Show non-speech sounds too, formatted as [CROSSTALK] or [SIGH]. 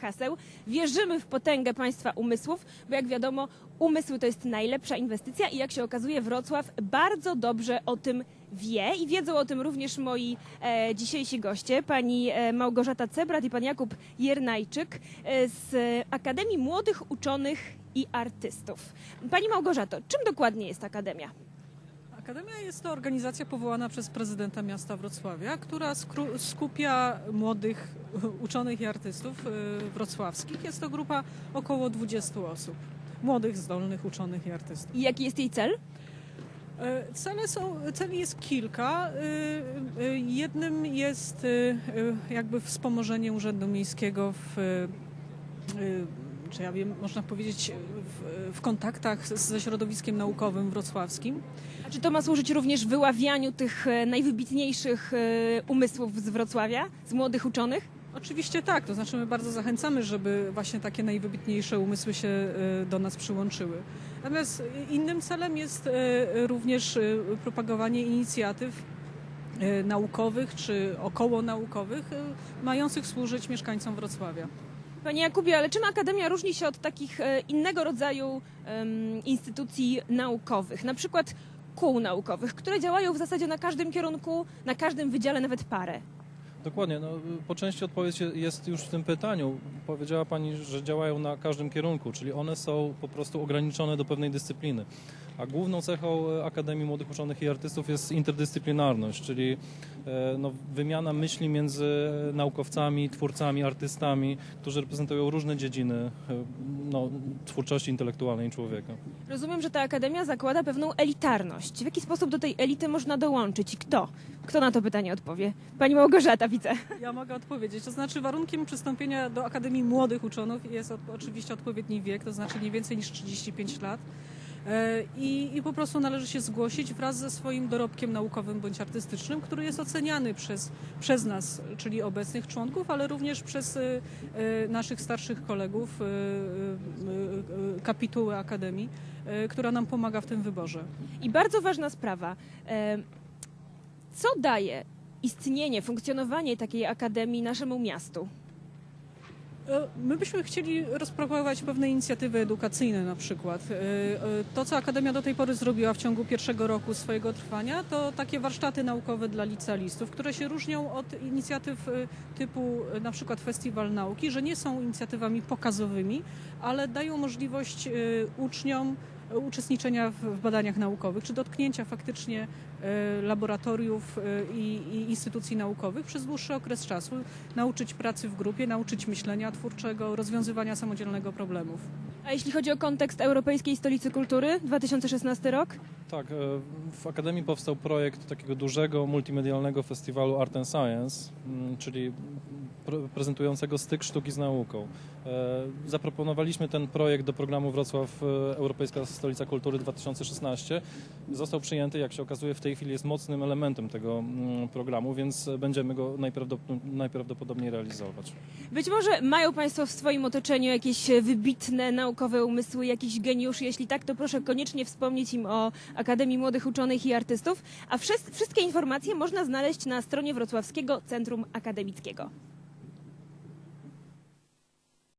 haseł. Wierzymy w potęgę państwa umysłów, bo jak wiadomo, umysł to jest najlepsza inwestycja i jak się okazuje, Wrocław bardzo dobrze o tym wie i wiedzą o tym również moi e, dzisiejsi goście, pani e, Małgorzata Cebrat i pan Jakub Jernajczyk e, z Akademii Młodych Uczonych i Artystów. Pani Małgorzato, czym dokładnie jest Akademia? Akademia jest to organizacja powołana przez prezydenta miasta Wrocławia, która skupia młodych [LAUGHS] uczonych i artystów y, wrocławskich. Jest to grupa około 20 osób. Młodych, zdolnych uczonych i artystów. I jaki jest jej cel? E, Cele są, celi jest kilka. Y, Jednym jest jakby wspomożenie Urzędu Miejskiego w, y, czy ja wiem, można powiedzieć, w, w kontaktach ze środowiskiem naukowym wrocławskim. A czy to ma służyć również wyławianiu tych e, najwybitniejszych e, umysłów z Wrocławia, z młodych uczonych? Oczywiście tak, to znaczy my bardzo zachęcamy, żeby właśnie takie najwybitniejsze umysły się e, do nas przyłączyły. Natomiast innym celem jest również propagowanie inicjatyw naukowych czy okołonaukowych mających służyć mieszkańcom Wrocławia. Panie Jakubie, ale czym Akademia różni się od takich e, innego rodzaju instytucji naukowych, na przykład kół naukowych, które działają w zasadzie na każdym kierunku, na każdym wydziale, nawet parę? Dokładnie. No, po części odpowiedź jest już w tym pytaniu. Powiedziała Pani, że działają na każdym kierunku, czyli one są po prostu ograniczone do pewnej dyscypliny. A główną cechą e, Akademii Młodych Uczonych i Artystów jest interdyscyplinarność, czyli e, no, wymiana myśli między naukowcami, twórcami, artystami, którzy reprezentują różne dziedziny e, no, twórczości intelektualnej człowieka. Rozumiem, że ta Akademia zakłada pewną elitarność. W jaki sposób do tej elity można dołączyć i kto? Kto na to pytanie odpowie? Pani Małgorzata, widzę. Ja mogę odpowiedzieć. To znaczy warunkiem przystąpienia do Akademii Młodych Uczonych jest od, oczywiście odpowiedni wiek, to znaczy nie więcej niż 35 lat. E, I, I po prostu należy się zgłosić wraz ze swoim dorobkiem naukowym bądź artystycznym, który jest oceniany przez, przez nas, czyli obecnych członków, ale również przez e, e, naszych starszych kolegów, e, kapituły Akademii, która nam pomaga w tym wyborze. I bardzo ważna sprawa. Co daje istnienie, funkcjonowanie takiej akademii naszemu miastu? E, My byśmy chcieli rozpropagować pewne inicjatywy edukacyjne na przykład. E, e, To, co Akademia do tej pory zrobiła w ciągu pierwszego roku swojego trwania, to takie warsztaty naukowe dla licealistów, które się różnią od inicjatyw typu na przykład Festiwal Nauki, że nie są inicjatywami pokazowymi, ale dają możliwość uczniom uczestniczenia w w badaniach naukowych, czy dotknięcia faktycznie e, laboratoriów e, i, i instytucji naukowych przez dłuższy okres czasu, nauczyć pracy w grupie, nauczyć myślenia twórczego, rozwiązywania samodzielnego problemów. A jeśli chodzi o kontekst Europejskiej Stolicy Kultury 2016 rok? Tak, e, w Akademii powstał projekt takiego dużego multimedialnego festiwalu Art and Science, mm, czyli prezentującego styk sztuki z nauką. E, Zaproponowaliśmy ten projekt do programu Wrocław e, Europejska Stolica Kultury 2016. Został przyjęty, jak się okazuje, w tej chwili jest mocnym elementem tego mm, programu, więc będziemy go najprawdop- najprawdopodobniej realizować. Być może mają Państwo w swoim otoczeniu jakieś wybitne naukowe umysły, jakiś geniusz. Jeśli tak, to proszę koniecznie wspomnieć im o Akademii Młodych Uczonych i Artystów. A wszys- wszystkie informacje można znaleźć na stronie Wrocławskiego Centrum Akademickiego.